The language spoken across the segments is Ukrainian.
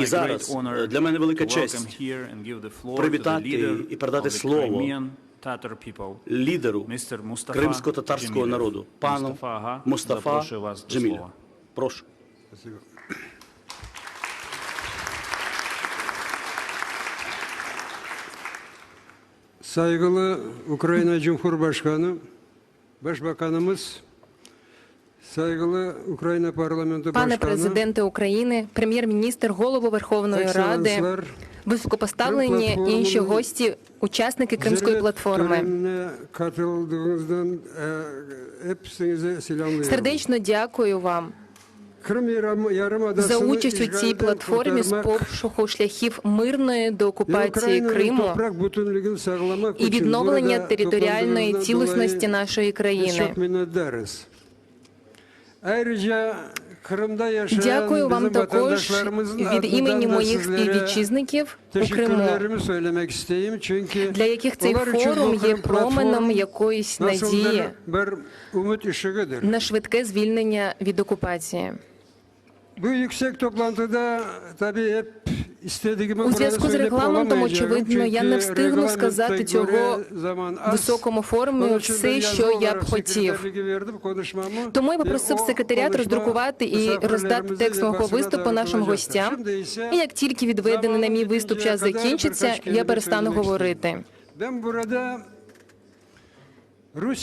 І зараз е, для мене велика честь привітати і передати слово лідеру кримсько-татарського народу, пану Мустафа Джеміля. Прошу. Saygılı Ukrayna Cumhurbaşkanı, Başbakanımız, saygılı Ukrayna Parlamento Пане Başkanı, президенте України, прем'єр-міністр, голово Верховної Ради, високопоставлені інші гості, учасники Кримської платформи. selamlıyorum. Сердечно дякую вам за участь у цій платформі з пошуку шляхів мирної до ve окупації Ukrayna'nın Криму і відновлення територіальної цілісності нашої країни. Дякую вам також від імені моїх співвітчизників у Криму, для яких цей форум є променем platformu якоїсь надії на швидке звільнення від окупації. Bu yüksek toplantıda tabii hep У зв'язку з регламентом, очевидно, я не встигну сказати цього високому форумі все, що я б хотів. Тому я попросив секретаріат роздрукувати і роздати текст мого виступу нашим гостям. І як тільки відведений на мій виступ час закінчиться, я перестану говорити.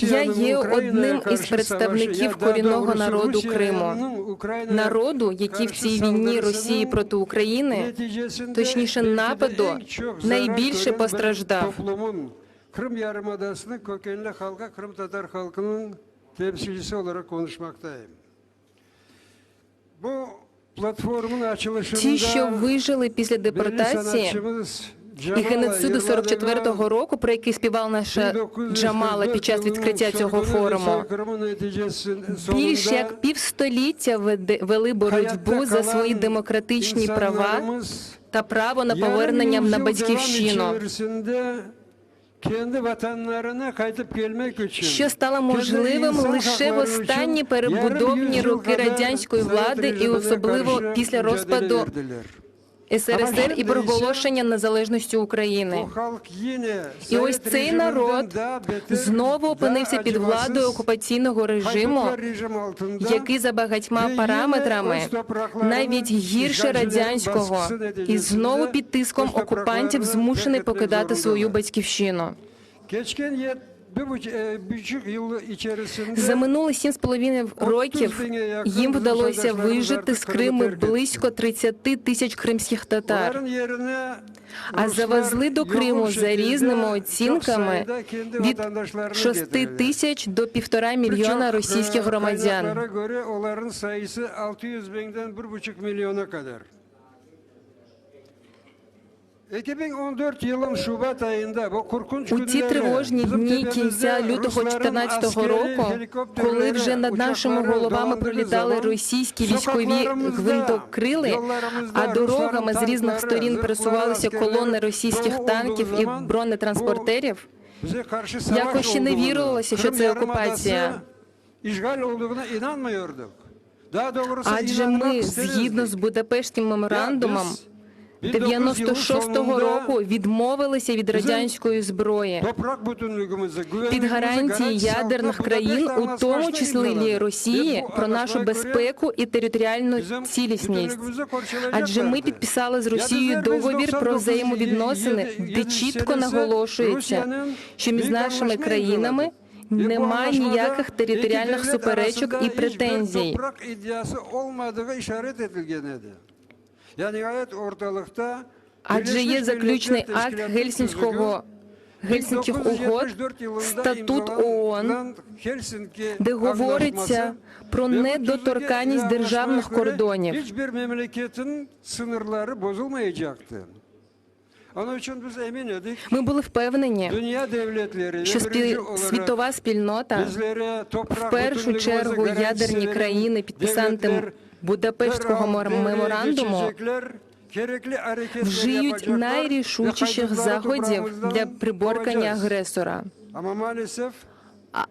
Я є одним із представників корінного народу Криму. ну, Народу, який в цій війні Росії проти України, точніше, нападу, найбільше постраждав. Kırım Yarımadası'nın kökenli halka Kırım Tatar halkının temsilcisi olarak konuşmaktayım. Bu platformun açılışında ті, що вижили після депортації і геноциду 44-го року, про який співав наша Джамала під час відкриття цього форуму. Більш як півстоліття вели боротьбу за свої демократичні права та право на повернення на батьківщину, що стало можливим лише в останні перебудовні роки радянської влади і особливо після розпаду. СРСР і проголошення незалежності України. І ось цей народ знову опинився під владою окупаційного режиму, який за багатьма параметрами навіть гірше радянського, і знову під тиском окупантів змушений покидати свою батьківщину. Içerisinde За минулі сім з половиною років їм вдалося вижити з Криму близько 30 тисяч кримських татар. А завезли до Криму за різними оцінками від vatandaşlarını 6 getirdiler. тисяч до півтора мільйона Birçok, російських громадян. У ті тривожні дні кінця лютого Rusların 2014 askeri року, коли вже над нашими головами пролітали російські військові гвинтокрили, а дорогами з різних сторін пересувалися колони російських танків і бронетранспортерів, Якось ще не вірилося, що це окупація. адже ми згідно з Будапештським меморандумом Biz 19 yılın 96-го року відмовилися від радянської зброї. bütünlüğümüzü, Під гарантії ядерних країн, у тому числі. Росії, про нашу безпеку і територіальну цілісність. Адже ми підписали з Росією договір про взаємовідносини, де чітко наголошується, що між нашими країнами. Немає ніяких територіальних суперечок і претензій. Адже є заключний акт Гельсінського Гельсінських угод, 1974 yılında статут ООН, де говориться про недоторканність державних кордонів. Ми були впевнені, що світова спільнота в першу чергу ядерні країни, devletler Будапештського меморандуму, вжиють найрішучіших заходів для приборкання агресора.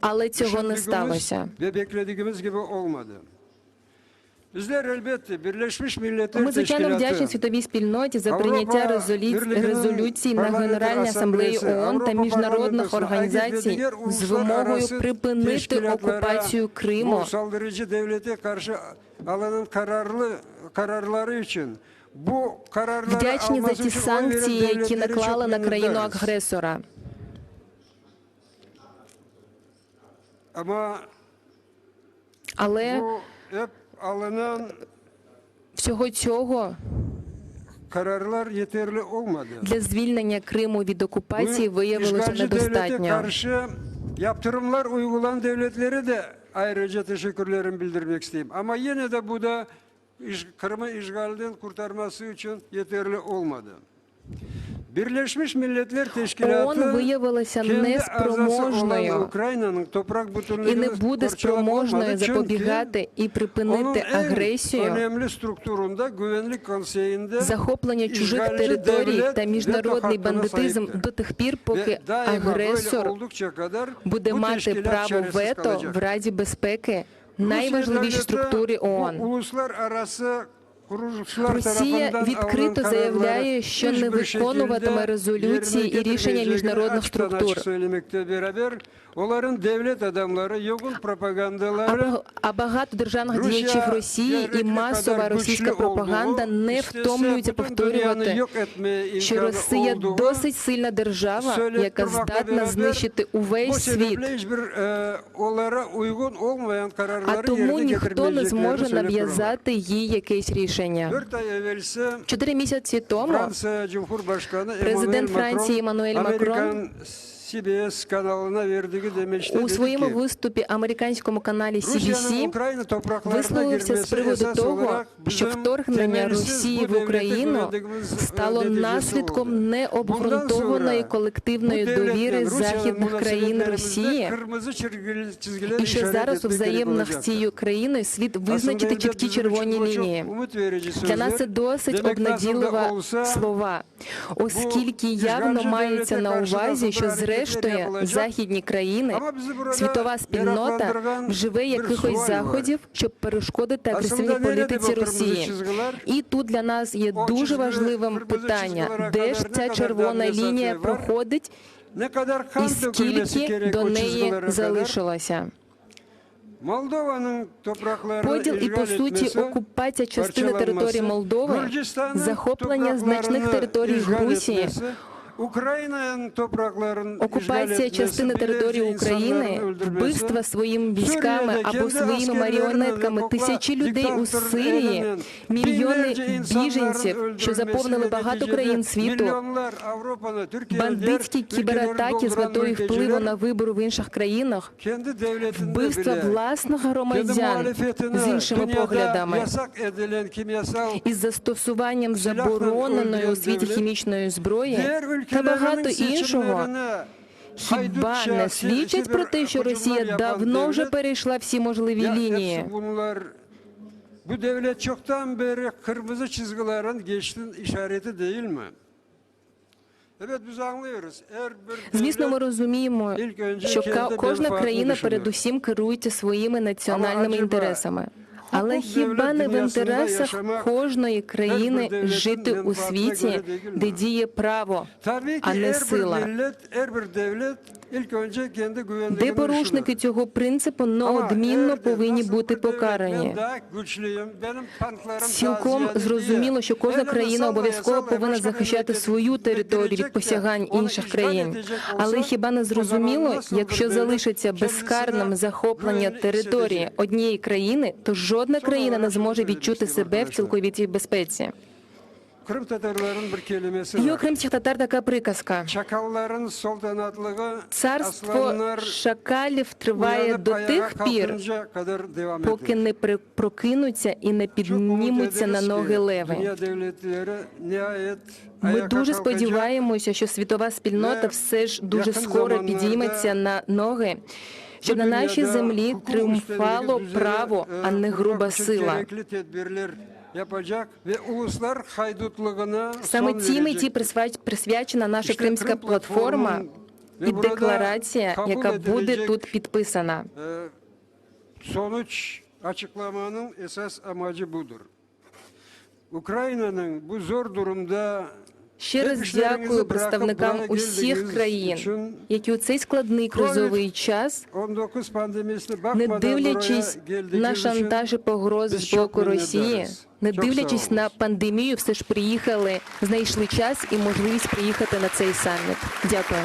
Але цього не сталося. Ми звичайно вдячні світовій спільноті за прийняття. Резолюцій на Генеральній асамблеї ООН та міжнародних організацій з вимогою припинити окупацію Криму. Alınan kararlı kararları için Вдячні за ті санкції, які наклали на країну агресора. Але всього цього для звільнення Криму від окупації виявилося недостатньо. Ayrıca teşekkürlerimi bildirmek isteyeyim. Ama yine de bu da iş, Kırım'ı işgalden kurtarması için yeterli olmadı. Birleşmiş Milletler Teşkilatı ООН виявилася неспроможною і не буде спроможною запобігати і припинити агресію, захоплення чужих територій та міжнародний бандитизм до тих пір, поки агресор буде мати право вето в Раді безпеки, найважливішій структурі ООН. Росія відкрито заявляє, що не виконуватиме резолюції і рішення міжнародних структур. А багато державних діячів Росії і масова російська пропаганда не втомлюються повторювати, що Росія досить сильна держава, яка здатна знищити увесь світ. e, А тому ніхто не зможе нав'язати їй якесь рішення. Ay Чотири місяці тому Президент Франції Еммануель Макрон У своєму виступі американському каналі CBC висловився з приводу того, що вторгнення Росії в Україну стало наслідком необґрунтованої колективної довіри західних країн Росії. І що зараз у взаємних з цією країною слід визначити чіткі червоні лінії. Для нас це досить обнадійлива слова, оскільки явно мається на увазі, що nasıl зрештою західні країни, світова спільнота вживе якихось заходів, щоб перешкодити агресивній політиці Росії. І тут для нас є дуже важливим питання, де ж ця червона лінія проходить і скільки до неї залишилося. Поділ і по суті окупація частини території Молдови, захоплення значних територій Грузії, окупація частини території України, вбивства своїми військами або своїми маріонетками. тисячі людей у Сирії, мільйони біженців, що заповнили багато країн світу. Бандитські кібератаки з метою впливу на вибори в інших країнах, вбивства власних громадян з іншими поглядами. Із застосуванням забороненої у світі хімічної зброї та багато іншого. Хіба не свідчить про те, що Росія давно вже перейшла всі можливі лінії? bu devlet çoktan beri kırmızı çizgilerin geçtiğin işareti değil mi? Звісно, ми розуміємо, що кожна країна передусім керується своїми національними інтересами. Але хіба не в інтересах кожної країни жити у світі, де діє право, а не сила? Де порушники цього принципу неодмінно повинні бути покарані. Цілком зрозуміло, що кожна країна обов'язково повинна захищати свою територію від посягань інших країн. Але хіба не зрозуміло, якщо залишиться безкарним захоплення території однієї країни, то жодна країна не зможе відчути себе в цілковітій безпеці. У var. кримських татар така приказка: царство шакалів триває до тих пір, поки не прокинуться і не піднімуться на ноги леви. Ми дуже сподіваємося, що світова спільнота все ж дуже скоро підійметься на ноги, щоб на нашій землі тріумфало üstünlüğü право, а e, не груба сила. Саме цій меті присвячена наша кримська Крим платформа платформ, і декларація, яка буде тут підписана. e, sonuç açıklamanın esas amacı budur. Ukrayna'nın bu zor durumda Ще раз дякую представникам усіх країн, які у цей складний кризовий час, 19 не дивлячись на шантажі шантаж і погрози з боку Росії, не дивлячись на пандемію, все ж приїхали, знайшли час і можливість приїхати на цей саміт. Дякую.